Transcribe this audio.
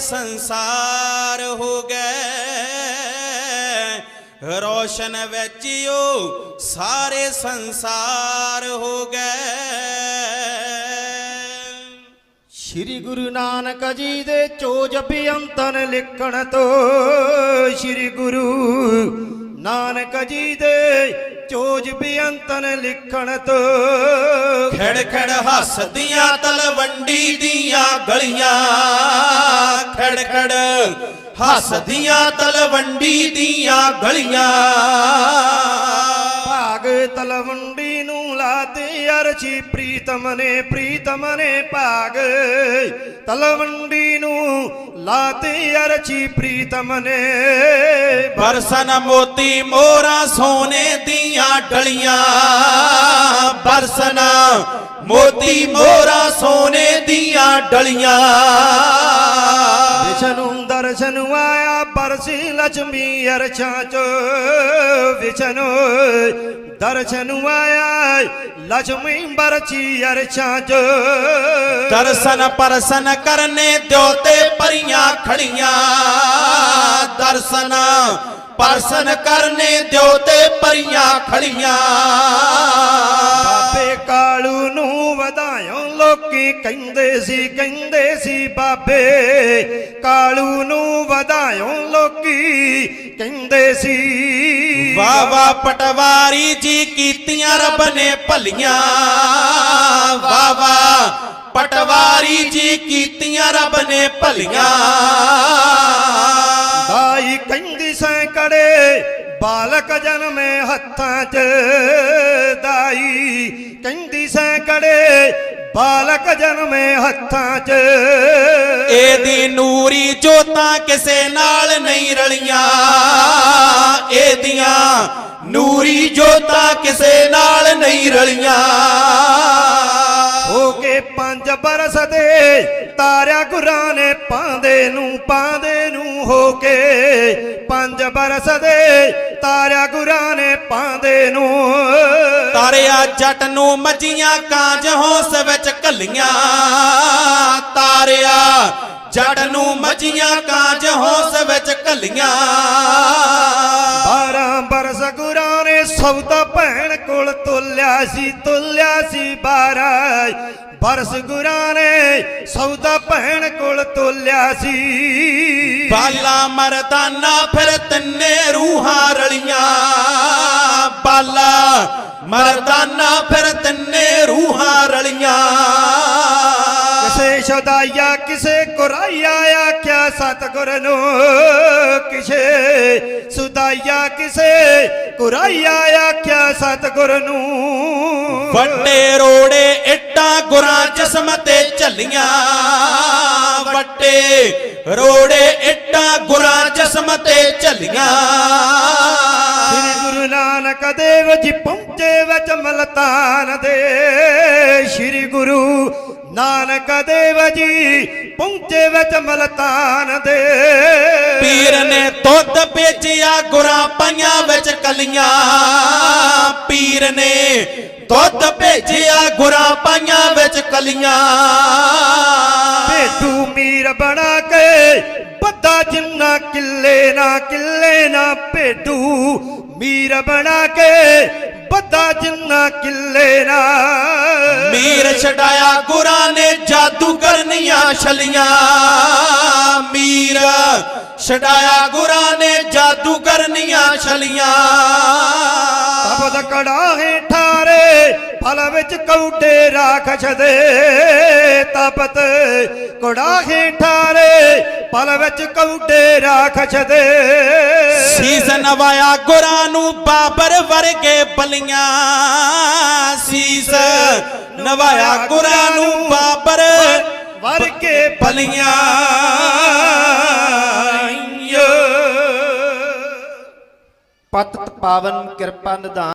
ਸੰਸਾਰ ਹੋ ਗਏ। ਰੋਸ਼ਨ ਵਿੱਚ ਸਾਰੇ ਸੰਸਾਰ ਹੋ ਗਏ। ਸ੍ਰੀ ਗੁਰੂ ਨਾਨਕ ਜੀ ਦੇ ਚੋਜ ਬੇਅੰਤਨ ਲਿਖਣ ਤੋਂ ਸ੍ਰੀ ਗੁਰੂ ਨਾਨਕ ਜੀ ਦੇ ਚੋਜ ਬੇਅੰਤਨ ਲਿਖਣ ਤੋਂ ਖੜ ਖੜ ਹੱਸਦੀਆਂ ਤਲਵੰਡੀ ਦੀਆਂ ਗਲੀਆਂ। ਖੜ ਖੜ ਹੱਸਦੀਆਂ ਤਲਵੰਡੀ ਦੀਆਂ ਗਲੀਆਂ। ਭਾਗ ਤਲਵੰਡੀ ਨੂੰ ਲਾਤੇ ਅਰਚੀ ਪ੍ਰੀਤਮ ਨੇ ਪ੍ਰੀਤਮ ਨੇ ਭਾਗ। ਤਲਵੰਡੀ ਨੂੰ ਲਾਤੇ ਅਰਚੀ ਪ੍ਰੀਤਮ ਨੇ ਬਰਸਨ ਮੋਤੀ ਮੋਰਾ ਸੋਨੇ ਦੀਆਂ ਡਲੀਆਂ ਬਰਸਨ ਮੋਤੀ ਮੋਰਾ ਸੋਨੇ ਦੀਆਂ ਡਲੀਆਂ ਦਰਸ਼ਨ ਆਇਆ ਪਰਸੀ ਲక్ష్ਮੀ ਅਰਛਾਂ ਚ ਵਿਚਨੋ ਦਰਸ਼ਨ ਆਇਆ ਲక్ష్ਮੀ ਬਰਚੀ ਅਰਛਾਂ ਚ। ਦਰਸ਼ਨ ਪਰਸਨ ਕਰਨੇ ਦਿਓ ਤੇ ਪਰੀਆਂ ਖੜੀਆਂ। ਦਰਸ਼ਨ ਪਰਸਨ ਕਰਨੇ ਦਿਓ ਤੇ ਪਰੀਆਂ ਖੜੀਆਂ। ਬਾਬੇ ਕਾਲੂ ਨੂੰ ਲੋਕੀ ਕਹਿੰਦੇ ਸੀ ਕਹਿੰਦੇ ਸੀ ਬਾਬੇ ਕਾਲੂ ਨੂੰ ਵਧਾਇਓ ਲੋਕੀ ਕਹਿੰਦੇ ਸੀ। ਵਾਹ ਵਾਹ ਪਟਵਾਰੀ ਜੀ ਕੀਤੀਆਂ ਰੱਬ ਨੇ ਭਲੀਆਂ। ਵਾਹ ਵਾਹ ਪਟਵਾਰੀ ਜੀ ਕੀਤੀਆਂ ਰੱਬ ਨੇ ਭਲੀਆਂ। ਦਾਈ ਕਹਿੰਦੀ ਸੈਂਕੜੇ ਬਾਲਕ ਜਨਮੇ ਹੱਥਾਂ 'ਚ ਦਾਈ। ਬਾਲਕ ਜਨਮੇ ਹੱਥਾਂ 'ਚ। ਇਹਦੀ ਨੂਰੀ ਜੋਤਾਂ ਕਿਸੇ ਨਾਲ ਨਹੀਂ ਰਲੀਆਂ। ਇਹਦੀਆਂ ਨੂਰੀ ਜੋਤਾਂ ਕਿਸੇ ਨਾਲ ਨਹੀਂ ਰਲੀਆਂ। ਹੋ ਕੇ ਪੰਜ ਬਰਸ ਦੇ ਤਾਰਿਆ ਗੁਰਾਂ ਨੇ ਪਾਂਦੇ ਨੂੰ ਪਾਂਦੇ ਨੂੰ ਹੋ ਕੇ ਪੰਜ ਬਰਸ ਦੇ ਤਾਰਿਆ ਗੁਰਾਂ ਨੇ ਪਾਂਦੇ ਨੂੰ। ਤਾਰਿਆ ਜੱਟ ਨੂੰ ਮੱਜੀਆਂ ਕਾਂਜ ਹੌਸ ਵਿੱਚ ਕੱਲੀਆਂ ਤਾਰਿਆ ਜੱਟ ਨੂੰ ਮੱਜੀਆਂ ਕਾਂਜ ਹੌਸ ਵਿੱਚ ਕੱਲੀਆਂ ਬਾਰਾਂ ਬਰਸ ਗੁਰਾਂ ਨੇ ਸੌਦਾ ਭੈਣ ਕੋਲ ਤੋਲਿਆ ਸੀ ਤੋਲਿਆ ਸੀ ਬਾਰਾਂ। ਬਰਸ ਗੁਰਾਂ ਨੇ ਸੌਦਾ ਭੈਣ ਕੋਲ ਤੋਲਿਆ ਸੀ। ਬਾਲਾ ਮਰਦਾਨਾ ਫਿਰ ਤਿੰਨੇ ਰੂਹਾਂ ਰਲੀਆਂ। ਬਾਲਾ ਮਰਦਾਨਾ ਫਿਰ ਤਿੰਨੇ ਰੂਹਾਂ ਰਲੀਆਂ। ਕਿਸੇ ਸ਼ਦਾਇਆ ਕਿਸੇ ਕੁਰਾਇਆ ਆਖਿਆ ਸਤਗੁਰ ਨੂੰ ਕਿਸੇ ਸੁਦਾਇਆ ਕਿਸੇ ਕੁਰਾਇਆ ਆਖਿਆ ਸਤਗੁਰ ਨੂੰ। ਵੱਡੇ ਰੋੜੇ ਇੱਟਾਂ ਗੁਰਾਂ ਜਿਸਮ ਤੇ ਝੱਲੀਆਂ। ਵੱਡੇ ਰੋੜੇ ਇੱਟਾਂ ਗੁਰਾਂ ਜਿਸਮ ਤੇ ਝੱਲੀਆਂ। ਸ੍ਰੀ ਗੁਰੂ ਨਾਨਕ ਦੇਵ ਜੀ ਪਹੁੰਚੇ ਵਿੱਚ ਮਲਤਾਨ ਦੇ। ਸ੍ਰੀ ਗੁਰੂ ਨਾਨਕ ਦੇਵ ਜੀ ਪਹੁੰਚੇ ਵਿੱਚ ਮਲਤਾਨ ਦੇ। ਪੀਰ ਨੇ ਦੁੱਧ ਵੇਚਿਆ ਗੁਰਾਂ ਪਾਈਆਂ ਵਿੱਚ ਕਲੀਆਂ। ਪੀਰ ਨੇ ਦੁੱਧ ਭੇਜਿਆ ਗੁਰਾਂ ਪਾਈਆਂ ਵਿੱਚ ਕਲੀਆਂ। ਬਣਾ ਕੇ ਬੱਦਾ ਜਿੰਨਾ ਕਿੱਲੇ ਨਾ ਕਿੱਲੇ ਨਾ ਭੇਡੂ ਮੀਰ ਬਣਾ ਕੇ ਬੱਦਾ ਜਿੰਨਾ ਕਿੱਲੇ ਨਾ। ਮੀਰ ਛਡਾਇਆ ਗੁਰਾਂ ਨੇ ਜਾਦੂ ਕਰਨੀਆਂ ਛਲੀਆਂ। ਮੀਰ ਛਡਾਇਆ ਗੁਰਾਂ ਨੇ ਜਾਦੂ ਕਰਨੀਆਂ ਛਲੀਆਂ ਤਬਦ ਕੜਾ ਠਾਰੇ ਫਲ ਵਿੱਚ ਕੌਡੇ ਰਾਖਸ਼ ਦੇ। ਤਪਤ ਕੜਾ ਠਾਰੇ ਫਲ ਵਿੱਚ ਕੌਡੇ ਰਾਖਸ਼ ਦੇ। ਸੀਸ ਨਵਾਇਆ ਗੁਰਾਂ ਨੂੰ ਬਾਬਰ ਵਰਗੇ ਬਲੀਆਂ। ਸੀਸ ਨਵਾਇਆ ਗੁਰਾਂ ਨੂੰ ਬਾਬਰ ਵਰਗੇ ਬਲੀਆਂ। ਪਤਤ ਪਾਵਨ ਕਿਰਪਾ ਨਿਧਾਨ।